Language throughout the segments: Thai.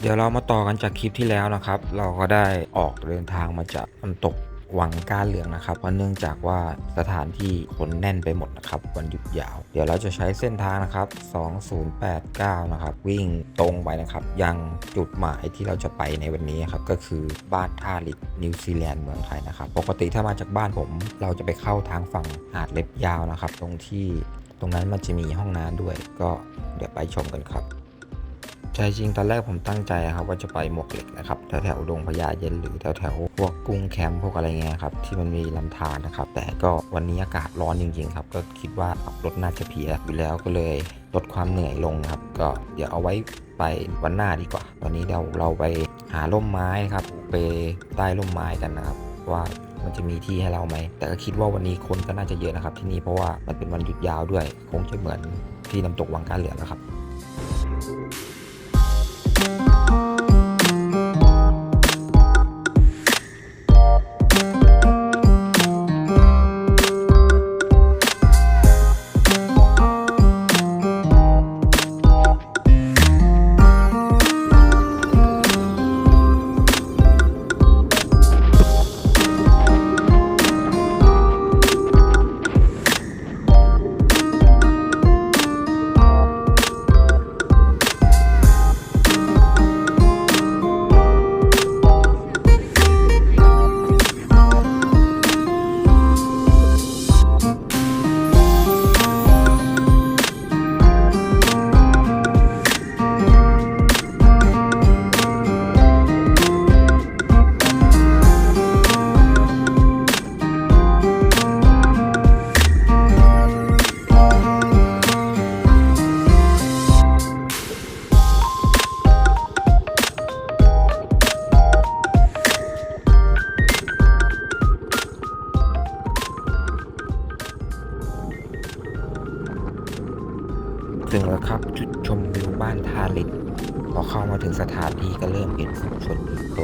เดี๋ยวเรามาต่อกันจากคลิปที่แล้วนะครับ เราก็ได้ออกเดินทางมาจากน้ำตกวังก้าเหลืองนะครับเพราะเนื่องจากว่าสถานที่คนแน่นไปหมดนะครับวันหยุดยาว เดี๋ยวเราจะใช้เส้นทางนะครับ 2089 นะครับ วิ่งตรงไปนะครับ ยังจุดหมายที่เราจะไปในวันนี้ครับก็คือบ้านท่าลิดนิวซีแลนด์เมืองไทยนะครับ ปกติถ้ามาจากบ้านผม เราจะไปเข้าทางฝั่งหาดเล็บยาวนะครับ ตรงที่ตรงนั้นมันจะมีห้องน้ำด้วย ก็เดี๋ยวไปชมกันครับ ใจจริงตอนแรกผมตั้งใจครับว่าจะไปหมวกเหล็กนะครับแถวแถวดงพญาเย็นหรือแถวแถวพวกกุ้งแคมป์พวกอะไรเงี้ยครับที่มันมีลำธารนะครับ แต่ก็วันนี้อากาศร้อนจริง ๆ ครับ ก็คิดว่ารถน่าจะเพียอยู่แล้วก็เลยลดความเหนื่อยลงครับ ก็เดี๋ยวเอาไว้ไปวันหน้าดีกว่าวันนี้เดี๋ยวเราไปหาร่มไม้ครับไปใต้ร่มไม้กันนะครับ ว่ามันจะมีที่ให้เราไหม แต่ก็คิดว่าวันนี้คนก็น่าจะเยอะนะครับ ที่นี่เพราะว่ามันเป็นวันหยุดยาวด้วย คงจะเหมือนที่น้ำตกวังการเหลือนะครับ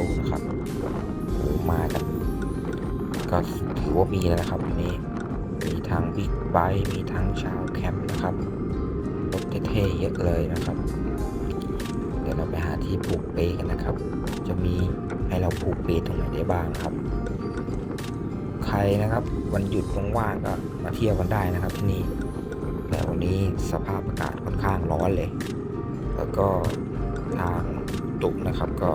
นอีโครนะครับโอ้มากัน ก็ถือว่ามีแล้วนะครับวันนี้มีทั้งบิ๊กไบค์มีทั้งชาวแคมป์นะครับรถเท่ๆเยอะเลยนะครับ เดี๋ยวเราไปหาที่ผูกเปกันนะครับ จะมีให้เราผูกเปตรงไหนได้บ้างครับ ใครนะครับวันหยุดว่างๆก็มาเที่ยวกันได้นะครับที่นี่แต่วันนี้สภาพอากาศค่อนข้างร้อนเลย แล้วก็ทางตุกนะครับก็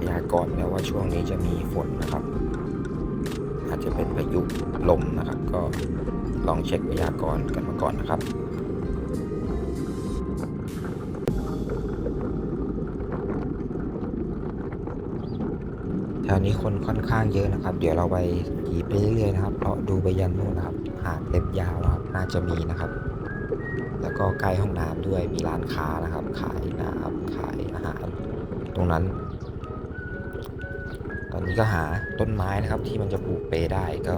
พยากรณ์แล้วว่าช่วงนี้จะมีฝนนะครับ อาจจะเป็นพายุลมนะครับ ก็ลองเช็คพยากรณ์กันมาก่อนนะครับแถวนี้คนค่อนข้างเยอะนะครับ เดี๋ยวเราไปขี่ไปเรื่อยๆนะครับ เพราะดูไปยันนู่นนะครับ หาดเล็บยาวนะครับ น่าจะมีนะครับ แล้วก็ใกล้ห้องน้ำด้วย มีร้านค้านะครับ ขายน้ำขายอาหาร ตรงนั้น อนนี้ก็หาต้นไม้นะครับ ที่มันจะปลูกเปได้ก็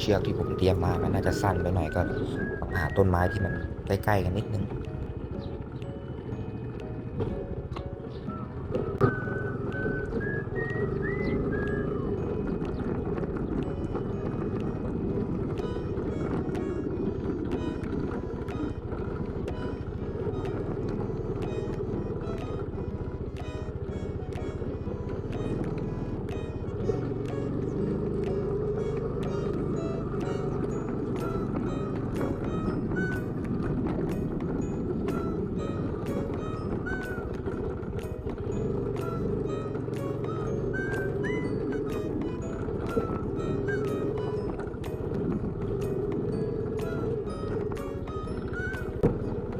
เชือกที่ผมเตรียมมา มันน่าจะสั้นไปหน่อยก็หาต้นไม้ที่มันใกล้ๆกันนิดนึง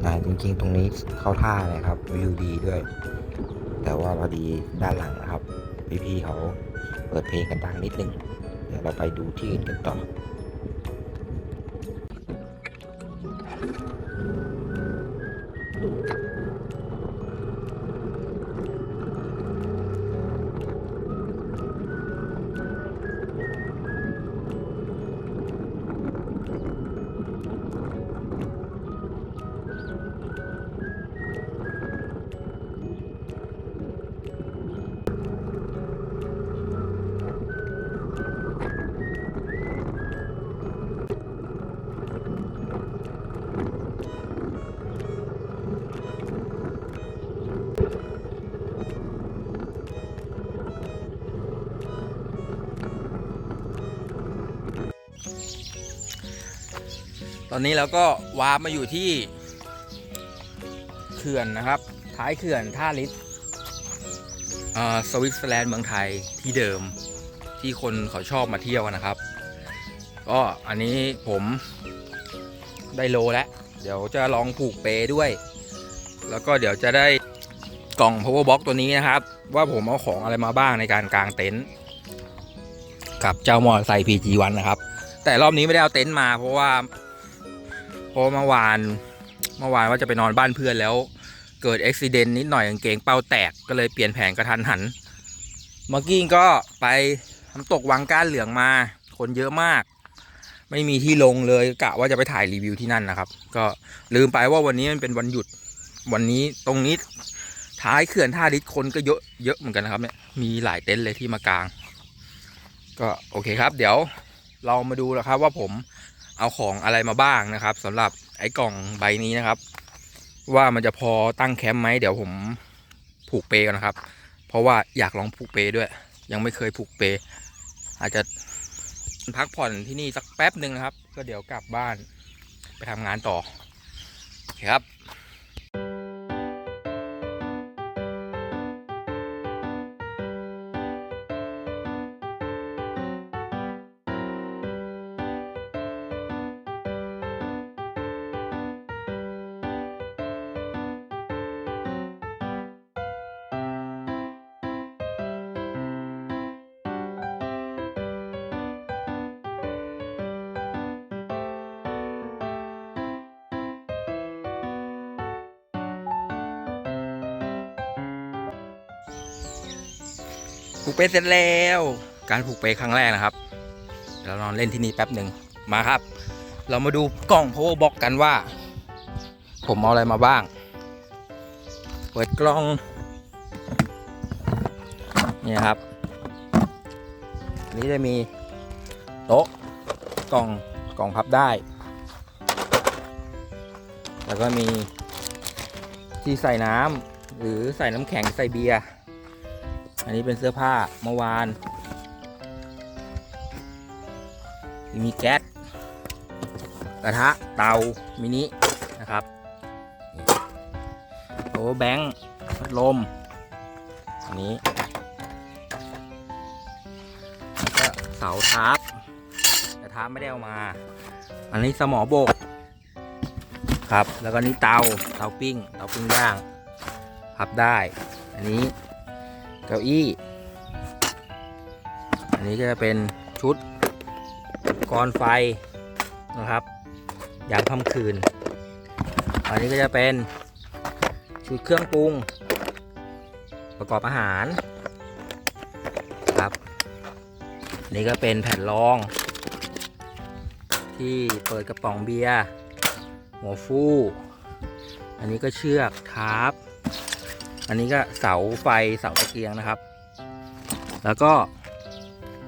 อ่าจริงๆ ตรงนี้เข้าท่าเลยครับวิวดีด้วย แต่ว่าพอดีด้านหลังนะครับพี่ๆเขาเปิดเพลงกันดังนิดนึงเดี๋ยวเราไปดูที่อื่นกันต่อ อนนี้เราก็วาร์ปมาอยู่ที่เขื่อนนะครับ ท้ายเขื่อนท่าลิศสวิตเซอร์แลนด์เมืองไทยที่เดิมที่คนเขาชอบมาเที่ยวนะครับ ก็อันนี้ผมได้โลแล้ว เดี๋ยวจะลองผูกเปด้วย แล้วก็เดี๋ยวจะได้กล่อง power box ตัวนี้นะครับ ว่าผมเอาของอะไรมาบ้างในการกางเต็นท์กับเจ้ามอเตอร์ไซค์ PG1 นะครับ แต่รอบนี้ไม่ได้เอาเต็นท์มาเพราะว่า ราะเมื่อวานเมื่อวานว่าจะไปนอนบ้านเพื่อนแล้ว เกิดอุบิเหตุนิดหน่อยกางเกงเป้าแตกก็เลยเปลี่ยนแผนกระทันหันเมื่อกี้ก็ไปน้ำตกวังก้านเหลืองมา คนเยอะมาก ไม่มีที่ลงเลยกะว่าจะไปถ่ายรีวิวที่นั่นนะครับ ก็ลืมไปว่าวันนี้มันเป็นวันหยุดวันนี้ตรงนี้ท้ายเขื่อนท่าดิษคนก็เยอะเยอะเหมือนกันนะครับเนี่ยมีหลายเต็นท์เลยที่มากาง ก็โอเคครับ เดี๋ยวเรามาดูนะครับว่าผม เอาของอะไรมาบ้างนะครับสำหรับไอ้กล่องใบนี้นะครับ ว่ามันจะพอตั้งแคมป์ไหมเดี๋ยวผมผูกเปก่อนนะครับ เพราะว่าอยากลองผูกเปด้วย ยังไม่เคยผูกเป อาจจะพักผ่อนที่นี่สักแป๊บหนึ่งนะครับ ก็เดี๋ยวกลับบ้านไปทำงานต่อครับ ผูกเปเสร็จแล้ว การผูกเปครั้งแรกนะครับเรานอนเล่นที่นี่แป๊บหนึ่งมาครับ เรามาดูกล่อง power box กันว่า ผมเอาอะไรมาบ้าง เปิดกล่องนี่ครับนนี้จะมีโต๊ะกล่องกล่องพับได้ แล้วก็มีที่ใส่น้ำหรือใส่น้ำแข็งใส่เบียร์ อันนี้เป็นเสื้อผ้าเมื่อวาน มีแก๊สกระทะเตามินินะครับโอ้แบงค์พัดลม อันนี้แล้วก็เสาทาร์ปกระทะไม่ได้เอามา อันนี้สมอโบกครับ แล้วก็นี่เตา เตาปิ้ง เตาปิ้งย่าง พับได้ อันนี้ เก้าอี้ อันนี้ก็จะเป็นชุดกรไฟนะครับยามค่ำคืน อันนี้ก็จะเป็นชุดเครื่องปรุง ประกอบอาหารครับ นี่ก็เป็นแผ่นรอง ที่เปิดกระป๋องเบียร์หัวฟู่อันนี้ก็เชือกทาร์ป อันนี้ก็เสาไฟเสาตะเกียงนะครับ แล้วก็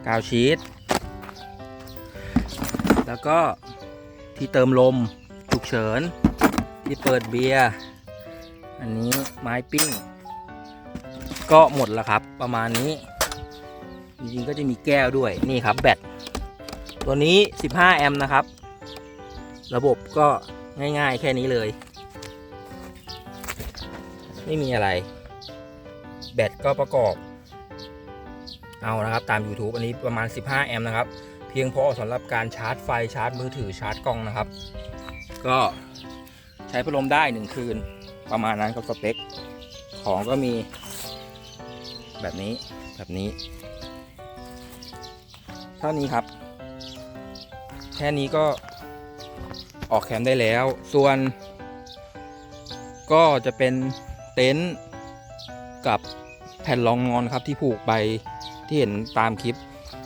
กาวชีตแล้วก็ที่เติมลมฉุกเฉิน ที่เปิดเบียร์ อันนี้ไม้ปิ้ง ก็หมดแล้วครับประมาณนี้ จริงๆก็จะมีแก้วด้วยนี่ครับแบตตัวนี้ 15 แอมป์นะครับ ระบบก็ง่ายๆแค่นี้เลย ไม่มีอะไร แบตก็ประกอบ เอานะครับ ตาม YouTube อันนี้ประมาณ 15 แอมป์นะครับ เพียงพอสำหรับการชาร์จไฟชาร์จมือถือชาร์จกล้องนะครับ ก็ใช้พัดลมได้ 1 คืน ประมาณนั้นก็สเปค ของก็มี แบบนี้แบบนี้ เท่านี้ครับ แค่นี้ก็ออกแคมป์ได้แล้ว ส่วนก็จะเป็น เต็นท์กับแผ่นรองนอนครับที่ผูกใบที่เห็นตามคลิป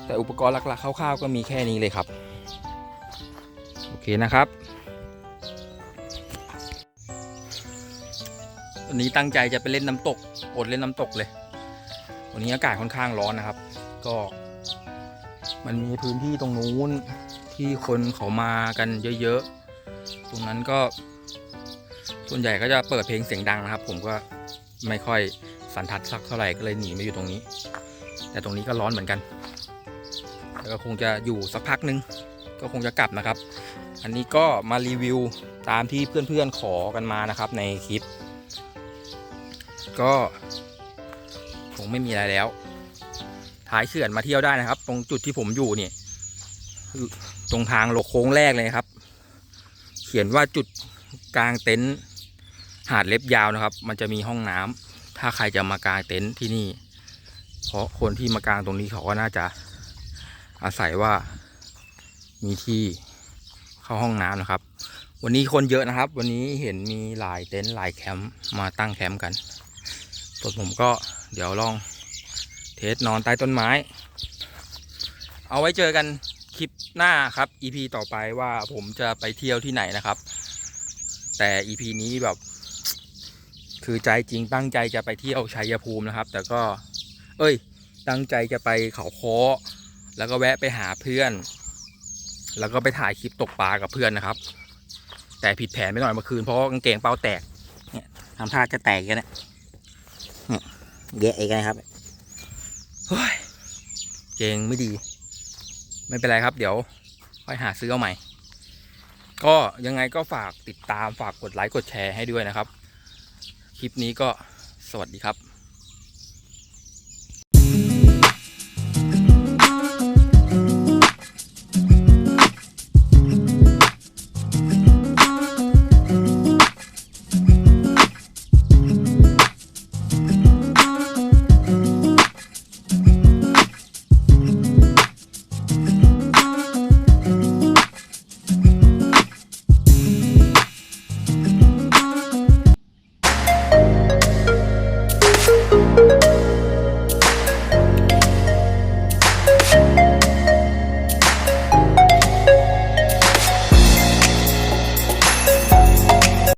แต่อุปกรณ์หลักๆคร่าวๆก็มีแค่นี้เลยครับ โอเคนะครับวันนี้ตั้งใจจะไปเล่นน้ำตก อดเล่นน้ำตกเลย วันนี้อากาศค่อนข้างร้อนนะครับ ก็ มันมีพื้นที่ตรงนู้นที่คนเขามากันเยอะๆ ตรงนั้นก็ ส่วนใหญ่ก็จะเปิดเพลงเสียงดังนะครับ ผมก็ไม่ค่อยสันทัดสักเท่าไหร่ก็เลยหนีมาอยู่ตรงนี้ แต่ตรงนี้ก็ร้อนเหมือนกัน แล้วก็คงจะอยู่สักพักหนึง ก็คงจะกลับนะครับ อันนี้ก็มารีวิวตามที่เพื่อนๆขอกันมานะครับ ในคลิป ก็คงไม่มีอะไรแล้ว ท้ายเขื่อนมาเที่ยวได้นะครับ ตรงจุดที่ผมอยู่เนี่ยตรงทางโลโค้งแรกเลยครับ เขียนว่าจุด กางเต็นท์หาดเล็บยาวนะครับ มันจะมีห้องน้ำถ้าใครจะมากางเต็นท์ที่นี่ เพราะคนที่มากางตรงนี้เขาก็น่าจะอาศัยว่ามีที่เข้าห้องน้ำนะครับ วันนี้คนเยอะนะครับ วันนี้เห็นมีหลายเต็นท์หลายแคมป์มาตั้งแคมป์กันส่วนผมก็เดี๋ยวลองเทสนอนใต้ต้นไม้ เอาไว้เจอกันคลิปหน้าครับ EP ต่อไปว่าผมจะไปเที่ยวที่ไหนนะครับ แต่ EP นี้แบบ คือใจจริงตั้งใจจะไปเที่ยวชัยภูมินะครับ แต่ก็ เอ้ย ตั้งใจจะไปเขาคอแล้วก็แวะไปหาเพื่อน แล้วก็ไปถ่ายคลิปตกปลากับเพื่อนนะครับ แต่ผิดแผนไปหน่อยเมื่อคืนเพราะกางเกงเป้าแตก เนี่ยทำท่าจะแตกกันเนี่ยเนี่ยเยอะอีกนะครับเฮ้ยเกงไม่ดี ไม่เป็นไรครับ เดี๋ยวค่อยหาซื้อเอาใหม่ ก็ยังไงก็ฝากติดตามฝากกดไลค์กดแชร์ให้ด้วยนะครับ คลิปนี้ก็สวัสดีครับ